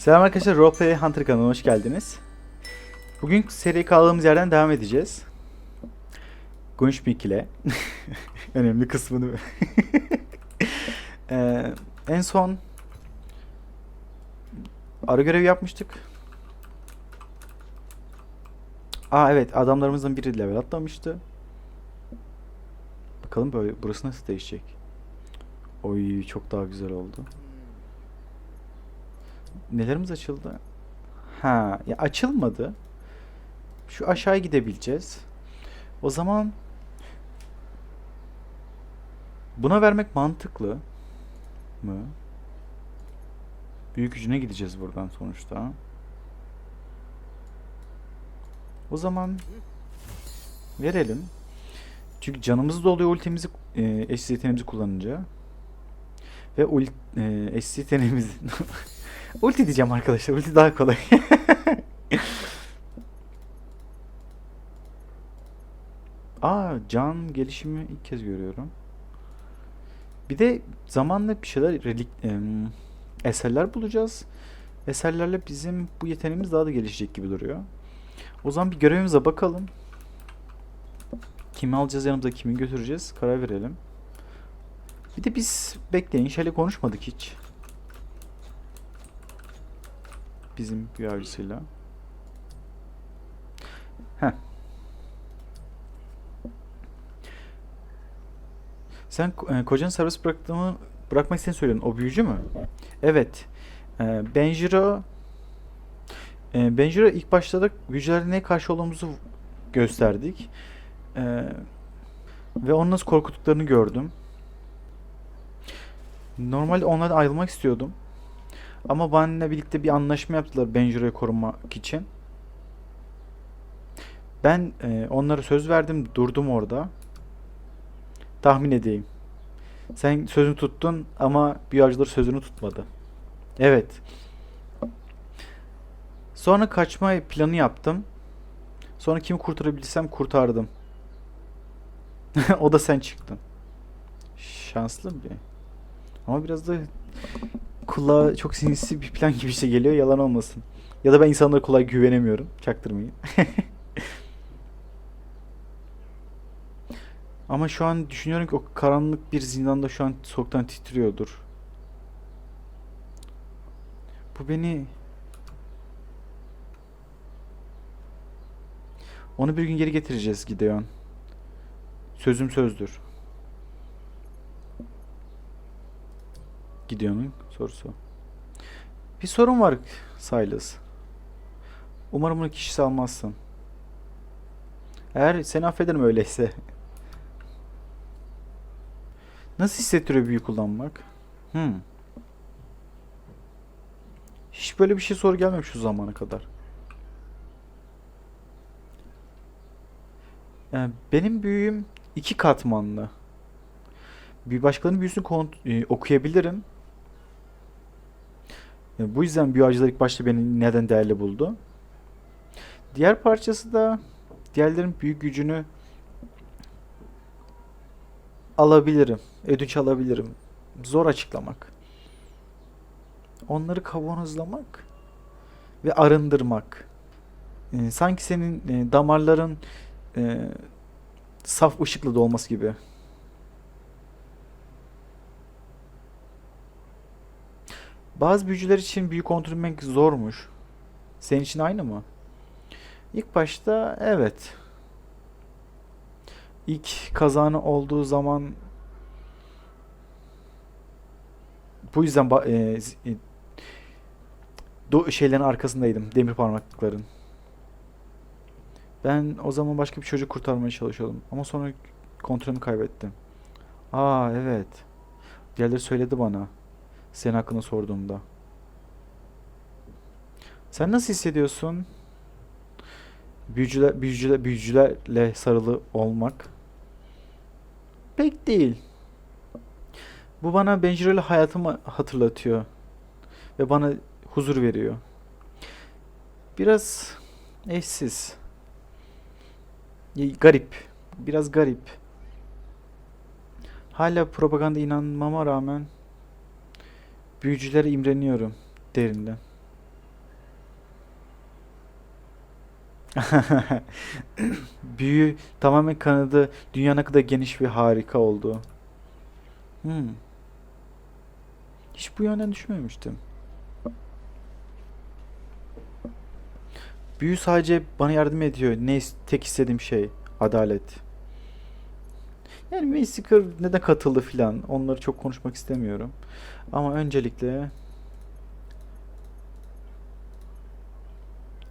Selam arkadaşlar, Roleplay Hunter kanalına hoş geldiniz. Bugün seri kaldığımız yerden devam edeceğiz. Gunshmik ile. Önemli kısmını. Ee, en son ara görev yapmıştık. Aa evet, adamlarımızın biri level atlamıştı. Bakalım böyle burası nasıl değişecek. Oy çok daha güzel oldu. Nelerimiz açıldı? Ha, ya açılmadı. Şu aşağı gidebileceğiz. O zaman buna vermek mantıklı mı? Büyük gücüne gideceğiz buradan sonuçta. O zaman verelim. Çünkü canımız doluyor ultimizi, e, eşsiz kullanınca. Ve ult, e, eşsiz. ulti diyeceğim arkadaşlar. Ulti daha kolay. Aa can gelişimi ilk kez görüyorum. Bir de zamanla bir şeyler relik, eserler bulacağız. Eserlerle bizim bu yeteneğimiz daha da gelişecek gibi duruyor. O zaman bir görevimize bakalım. Kimi alacağız yanımıza kimi götüreceğiz karar verelim. Bir de biz bekleyin şöyle konuşmadık hiç. Bizim bir. Heh. Sen e, kocanı serbest bıraktığımı bırakmak istediğini söylüyorsun. O büyücü mü? Evet. E, Benjiro e, Benjiro ilk başta da büyücülere ne karşı olduğumuzu gösterdik. E, ve onu nasıl korkuttuklarını gördüm. Normalde onlardan ayrılmak istiyordum. Ama benimle birlikte bir anlaşma yaptılar Benjiro'yu korumak için. Ben e, onlara söz verdim, durdum orada. Tahmin edeyim. Sen sözünü tuttun ama büyücüler sözünü tutmadı. Evet. Sonra kaçma planı yaptım. Sonra kimi kurtarabilsem kurtardım. o da sen çıktın. Şanslı bir. Ama biraz da kulağa çok sinsi bir plan gibi şey geliyor. Yalan olmasın. Ya da ben insanlara kolay güvenemiyorum. Çaktırmayın. Ama şu an düşünüyorum ki o karanlık bir zindanda şu an soğuktan titriyordur. Bu beni... Onu bir gün geri getireceğiz Gideon. Sözüm sözdür. Gideon'un sorusu. Bir sorun var Silas. Umarım bunu kişisel almazsın. Eğer seni affederim öyleyse. Nasıl hissettiriyor büyü kullanmak? Hmm. Hiç böyle bir şey soru gelmemiş şu zamana kadar. Yani benim büyüğüm iki katmanlı. Bir başkalarının büyüsünü e, okuyabilirim. E, bu yüzden büyücüler ilk başta beni neden değerli buldu. Diğer parçası da diğerlerin büyük gücünü alabilirim. Ödünç alabilirim. Zor açıklamak. Onları kavanozlamak ve arındırmak. E, sanki senin e, damarların saf ışıkla dolması gibi. Bazı büyücüler için büyü kontrol etmek zormuş. Senin için aynı mı? İlk başta evet. İlk kazanı olduğu zaman bu yüzden e, e, do- şeylerin arkasındaydım. Demir parmaklıkların. Ben o zaman başka bir çocuk kurtarmaya çalışıyordum. Ama sonra kontrolümü kaybettim. Aa evet. Diğerleri söyledi bana. Senin hakkında sorduğumda. Sen nasıl hissediyorsun? Büyücüler, büyücüler, büyücülerle sarılı olmak. Pek değil. Bu bana Benjirel'i hayatımı hatırlatıyor. Ve bana huzur veriyor. Biraz eşsiz. Garip. Biraz garip. Hala propaganda inanmama rağmen Büyücülere imreniyorum derinden. Büyü tamamen kanadı dünyanın kadar geniş ve harika oldu. Hmm. Hiç bu yönden düşünmemiştim. Büyü sadece bana yardım ediyor. Ne tek istediğim şey adalet. Yani Massacre neden katıldı filan onları çok konuşmak istemiyorum. Ama öncelikle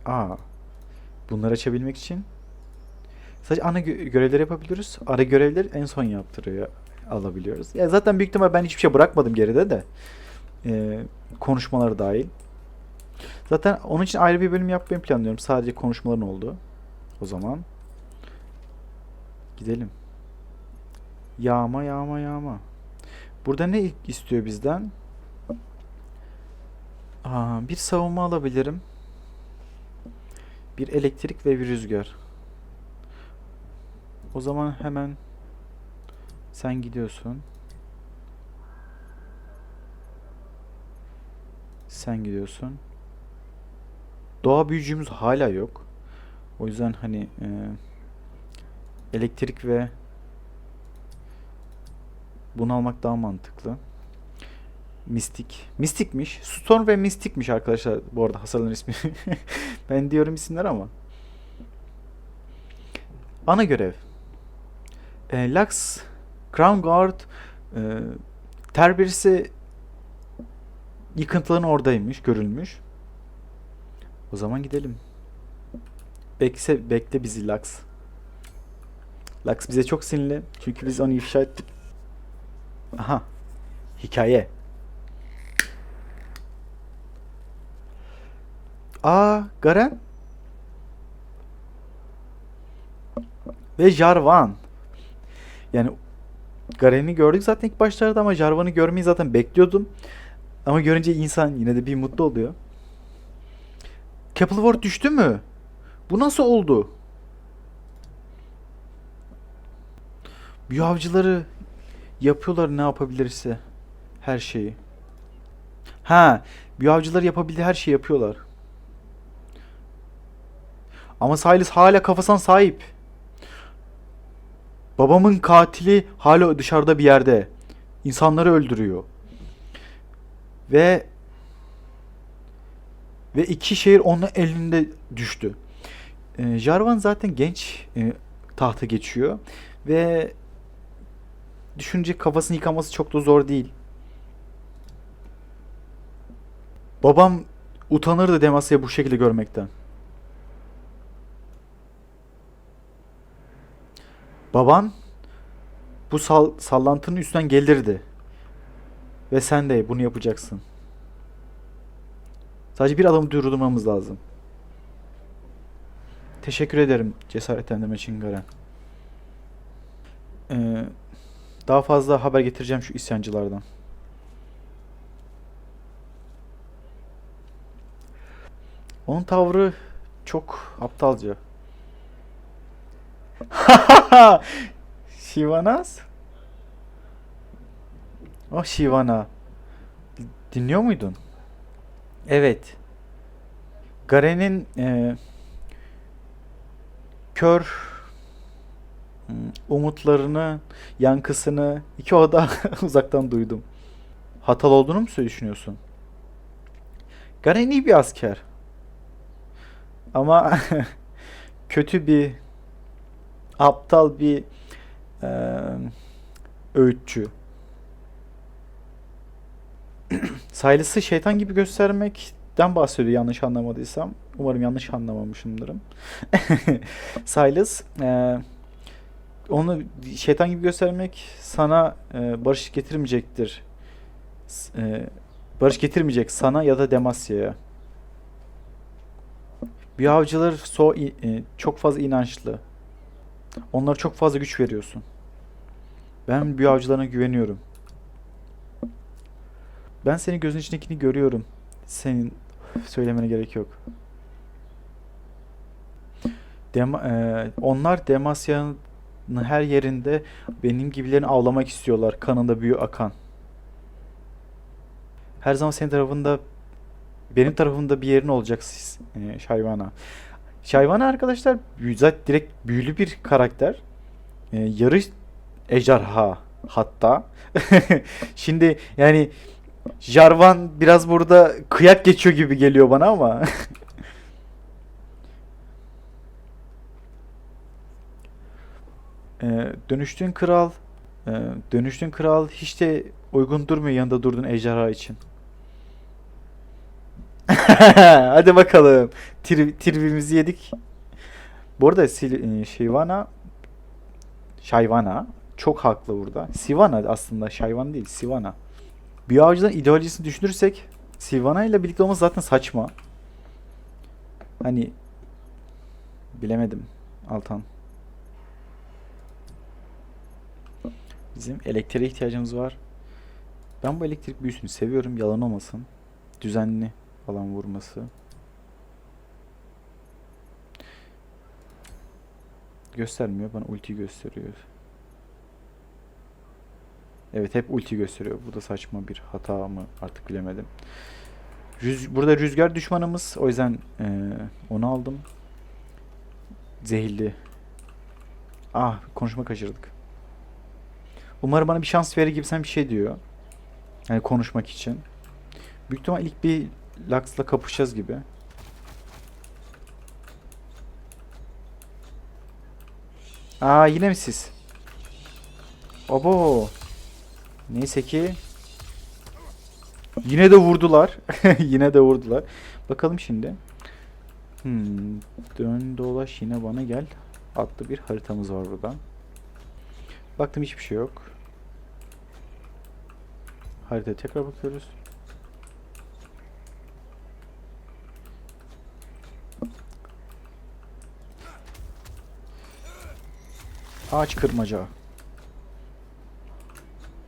Aa, bunları açabilmek için sadece ana gö- görevleri yapabiliyoruz. Ara görevleri en son yaptırıyor alabiliyoruz. Ya zaten büyük ihtimal ben hiçbir şey bırakmadım geride de. Ee, konuşmaları dahil. Zaten onun için ayrı bir bölüm yapmayı planlıyorum. Sadece konuşmaların olduğu. O zaman gidelim. Yağma yağma yağma. Burada ne istiyor bizden? Aa, bir savunma alabilirim. Bir elektrik ve bir rüzgar. O zaman hemen sen gidiyorsun. Sen gidiyorsun. Doğa büyücümüz hala yok. O yüzden hani e, elektrik ve bunu almak daha mantıklı. Mistik. Mistikmiş. Storm ve Mistikmiş arkadaşlar bu arada hasarların ismi. ben diyorum isimler ama. Ana görev. E, Lux, Crown Guard, e, terbiyesi yıkıntıların oradaymış, görülmüş. O zaman gidelim. Bekse, bekle bizi Lux. Lux bize çok sinirli. Çünkü biz onu ifşa ettik. Aha. Hikaye. Aa, Garen. Ve Jarvan. Yani Garen'i gördük zaten ilk başlarda ama Jarvan'ı görmeyi zaten bekliyordum. Ama görünce insan yine de bir mutlu oluyor. Capelward düştü mü? Bu nasıl oldu? Büyü avcıları yapıyorlar ne yapabilirse. Her şeyi. Ha, büyü avcıları yapabildiği her şeyi yapıyorlar. Ama Silas hala kafasına sahip. Babamın katili hala dışarıda bir yerde. İnsanları öldürüyor. Ve ve iki şehir onun elinde düştü. Ee, Jarvan zaten genç e, tahta geçiyor ve düşünce kafasını yıkaması çok da zor değil. Babam utanırdı Demasya'yı bu şekilde görmekten. Baban bu sal- sallantının üstünden gelirdi. Ve sen de bunu yapacaksın. Sadece bir adamı durdurmamız lazım. Teşekkür ederim cesaretlendirme için Garen. Ee, daha fazla haber getireceğim şu isyancılardan. Onun tavrı çok aptalca. Shivanas? Oh Shivana. Dinliyor muydun? Evet. Garen'in e, kör umutlarını, yankısını iki oda uzaktan duydum. Hatalı olduğunu mu düşünüyorsun? Garen iyi bir asker. Ama kötü bir aptal bir e, öğütçü. Silas'ı şeytan gibi göstermekten bahsediyor yanlış anlamadıysam. Umarım yanlış anlamamışımdırım. Silas e, onu şeytan gibi göstermek sana e, barış getirmeyecektir. E, barış getirmeyecek sana ya da Demasya'ya. Büyü avcılar so e, çok fazla inançlı. Onlara çok fazla güç veriyorsun. Ben büyü avcılarına güveniyorum. Ben senin gözün içindekini görüyorum. Senin söylemene gerek yok. Dema, e, onlar Demasya'nın her yerinde benim gibilerini avlamak istiyorlar. Kanında büyü akan. Her zaman senin tarafında benim tarafımda bir yerin olacak e, Şayvana. Shyvana arkadaşlar zaten direkt büyülü bir karakter. Ee, yarı ejderha hatta. Şimdi yani Jarvan biraz burada kıyak geçiyor gibi geliyor bana ama. Ee, dönüştüğün kral e, dönüştüğün kral hiç de uygun durmuyor yanında durduğun ejderha için. Hadi bakalım. Tir, tribimizi yedik. Bu arada Sil- e, Shyvana Shyvana çok haklı burada. Sivana aslında Shyvana değil, Sivana. Bir avcıdan ideolojisini düşünürsek Sivana ile birlikte olması zaten saçma. Hani bilemedim Altan. Bizim elektriğe ihtiyacımız var. Ben bu elektrik büyüsünü seviyorum. Yalan olmasın. Düzenli falan vurması. Göstermiyor. Bana ulti gösteriyor. Evet hep ulti gösteriyor. Bu da saçma bir hata mı artık bilemedim. Rüz burada rüzgar düşmanımız. O yüzden eee, onu aldım. Zehirli. Ah konuşma kaçırdık. Umarım bana bir şans verir gibisinden bir şey diyor. Yani konuşmak için. Büyük ihtimal ilk bir Lux'la kapışacağız gibi. Aa yine mi siz? Abo. Neyse ki yine de vurdular. yine de vurdular. Bakalım şimdi. Hmm, dön dolaş yine bana gel. Adlı bir haritamız var burada. Baktım hiçbir şey yok. Haritaya tekrar bakıyoruz. Ağaç kırmaca.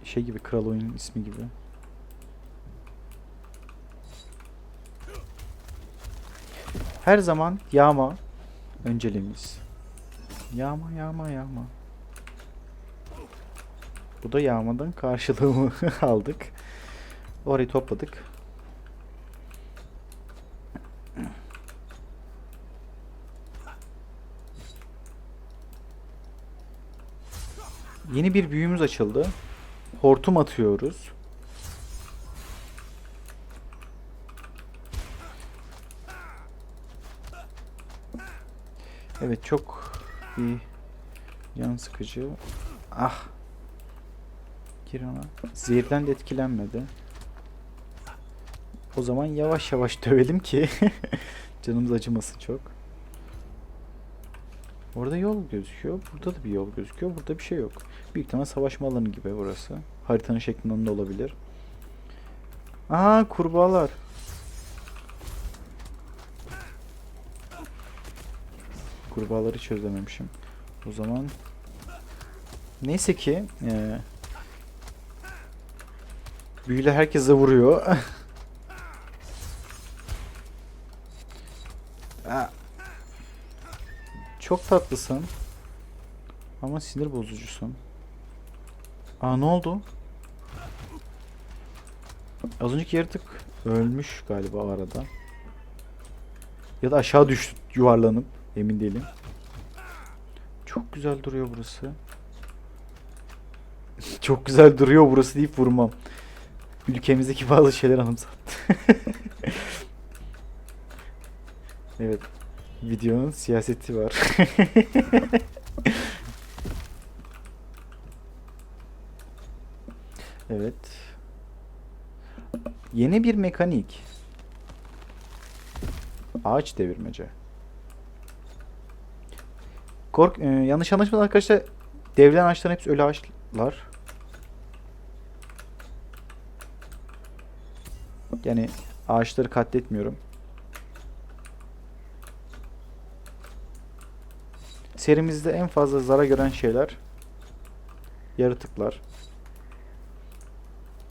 Şey gibi kral oyun ismi gibi. Her zaman yağma önceliğimiz. Yağma yağma yağma. Bu da yağmadan karşılığımı aldık. Orayı topladık. Yeni bir büyümüz açıldı. Hortum atıyoruz. Evet çok bir yan sıkıcı. Ah. Gir ona. Zehirden de etkilenmedi. O zaman yavaş yavaş dövelim ki canımız acımasın çok. Orada yol gözüküyor. Burada da bir yol gözüküyor. Burada bir şey yok. Büyük ihtimal savaşma alanı gibi burası. Haritanın şeklinde de olabilir. Aa kurbağalar. Kurbağaları çözememişim. O zaman neyse ki eee büyüler herkese vuruyor. Çok tatlısın. Ama sinir bozucusun. Aa ne oldu? Az önceki yaratık ölmüş galiba arada. Ya da aşağı düştü yuvarlanıp. Emin değilim. Çok güzel duruyor burası. Çok güzel duruyor burası deyip vurmam. Ülkemizdeki bazı şeyler anımsattı. evet. Videonun siyaseti var. evet. Yeni bir mekanik. Ağaç devirmece. Kork e, yanlış anlaşılmadan arkadaşlar devrilen ağaçların hepsi ölü ağaçlar. Yani ağaçları katletmiyorum. Serimizde en fazla zarar gören şeyler yaratıklar.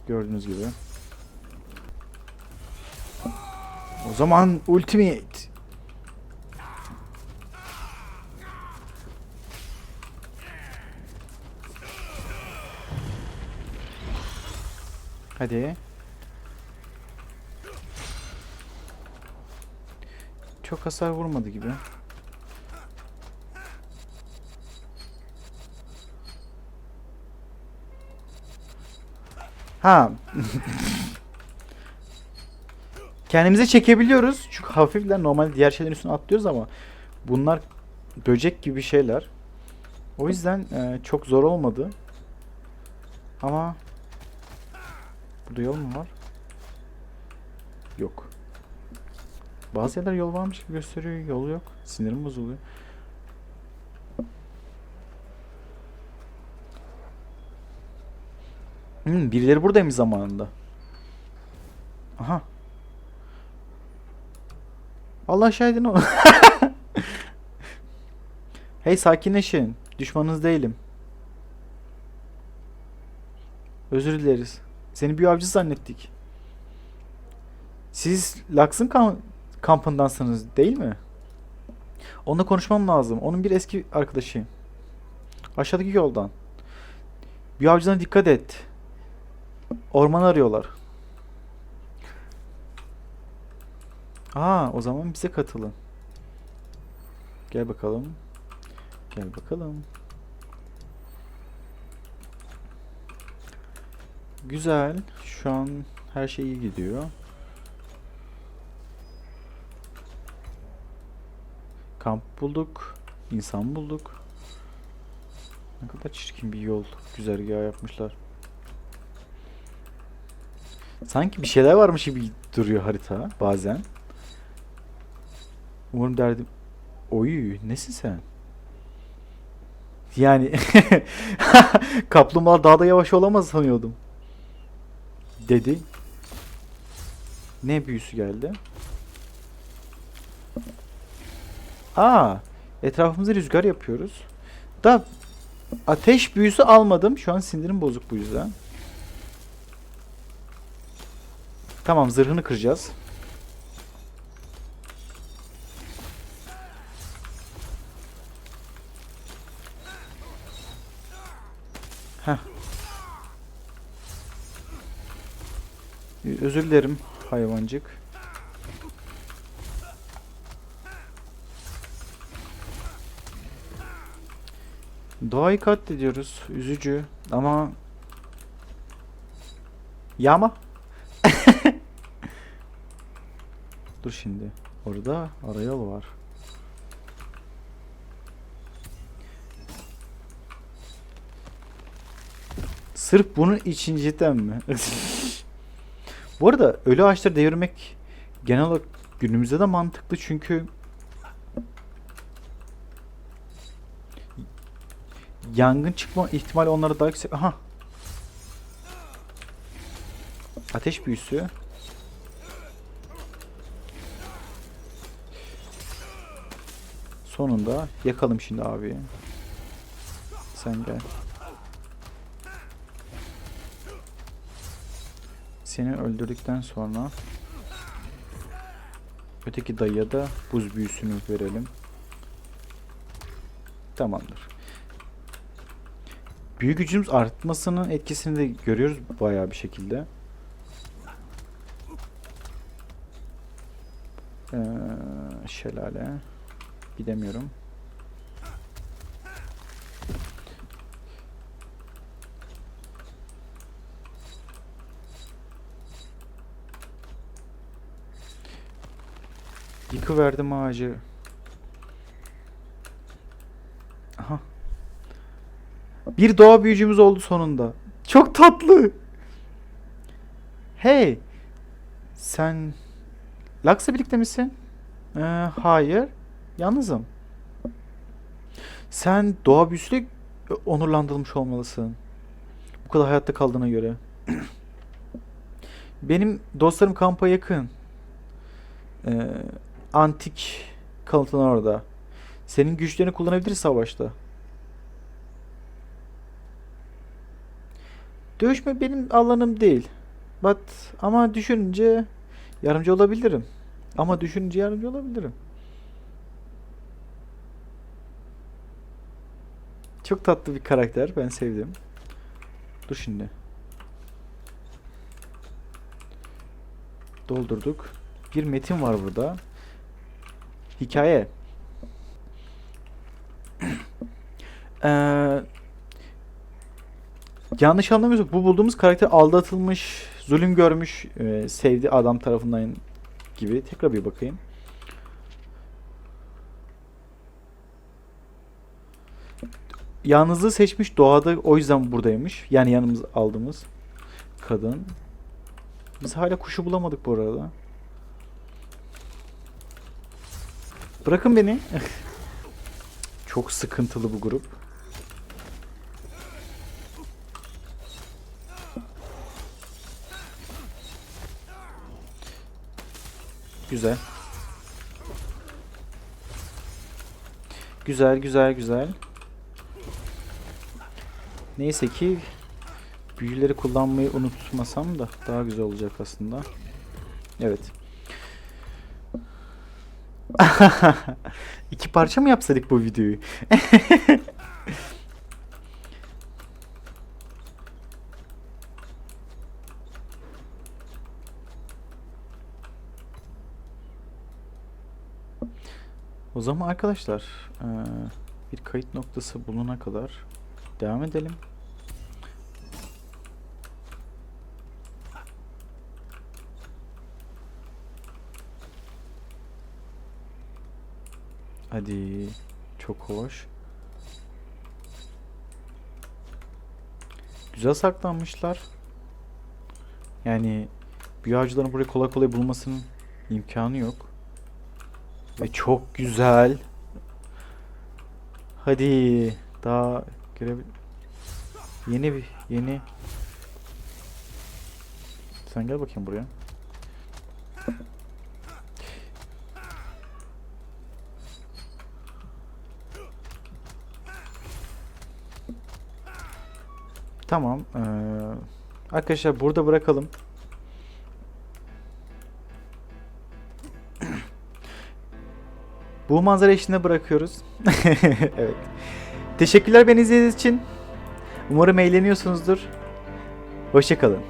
Gördüğünüz gibi. O zaman ultimate. Hadi. çok hasar vurmadı gibi. Ha. Kendimize çekebiliyoruz. Çünkü hafifler normal diğer şeylerin üstüne atlıyoruz ama bunlar böcek gibi şeyler. O yüzden e, çok zor olmadı. Ama burada yol mu var? Yok. Bazı yerler yol varmış gibi gösteriyor, yol yok. Sinirim bozuluyor. Hmm, birileri buradaymış zamanında. Aha. Allah şahidin o. hey sakinleşin. Düşmanınız değilim. Özür dileriz. Seni bir avcı zannettik. Siz Lux'ın kam- kampındansınız değil mi? Onunla konuşmam lazım. Onun bir eski arkadaşıyım. Aşağıdaki yoldan. Bir avcına dikkat et. Orman arıyorlar. Aa, o zaman bize katılın. Gel bakalım. Gel bakalım. Güzel. Şu an her şey iyi gidiyor. Kamp bulduk. insan bulduk. Ne kadar çirkin bir yol güzergahı yapmışlar. Sanki bir şeyler varmış gibi duruyor harita bazen. Umarım derdim... Oy nesin sen? Yani kaplumbağa daha da yavaş olamaz sanıyordum. Dedi. Ne büyüsü geldi? Aa, etrafımıza rüzgar yapıyoruz. Da ateş büyüsü almadım. Şu an sindirim bozuk bu yüzden. Tamam zırhını kıracağız. Heh. Özür dilerim hayvancık. Doğayı katlediyoruz. Üzücü ama Yama. Dur şimdi. Orada ara yol var. Sırf bunun için cidden mi? Bu arada ölü ağaçları devirmek genel olarak günümüzde de mantıklı çünkü yangın çıkma ihtimali onlara daha yüksek. Aha. Ateş büyüsü. Sonunda yakalım şimdi abi. Sen gel. Seni öldürdükten sonra öteki dayıya da buz büyüsünü verelim. Tamamdır. Büyü gücümüz artmasının etkisini de görüyoruz bayağı bir şekilde. Ee, şelale. Gidemiyorum. Yıkıverdim ağacı. Aha. Bir doğa büyücümüz oldu sonunda. Çok tatlı. Hey. Sen Lux'la birlikte misin? Ee, hayır. Yalnızım. Sen doğa büyüsüyle onurlandırılmış olmalısın. Bu kadar hayatta kaldığına göre. Benim dostlarım kampa yakın. Ee, antik kalıntılar orada. Senin güçlerini kullanabiliriz savaşta. Dövüşme benim alanım değil. But ama düşününce yardımcı olabilirim. Ama düşününce yardımcı olabilirim. Çok tatlı bir karakter. Ben sevdim. Dur şimdi. Doldurduk. Bir metin var burada. Hikaye. Ee, yanlış anlamıyorsak bu bulduğumuz karakter aldatılmış, zulüm görmüş, e, sevdi adam tarafından gibi. Tekrar bir bakayım. Yalnızlığı seçmiş doğada o yüzden buradaymış. Yani yanımız aldığımız kadın. Biz hala kuşu bulamadık bu arada. Bırakın beni. Çok sıkıntılı bu grup. Güzel. Güzel, güzel, güzel. Neyse ki büyüleri kullanmayı unutmasam da daha güzel olacak aslında. Evet. İki parça mı yapsaydık bu videoyu? O zaman arkadaşlar eee, bir kayıt noktası buluna kadar devam edelim. Hadi çok hoş. Güzel saklanmışlar. Yani büyü avcıların burayı kolay kolay bulmasının imkanı yok. Ve çok güzel. Hadi daha görebil... Yeni bir yeni. Sen gel bakayım buraya. Tamam. eee, arkadaşlar burada bırakalım. Bu manzara eşliğinde bırakıyoruz. evet. Teşekkürler beni izlediğiniz için. Umarım eğleniyorsunuzdur. Hoşçakalın.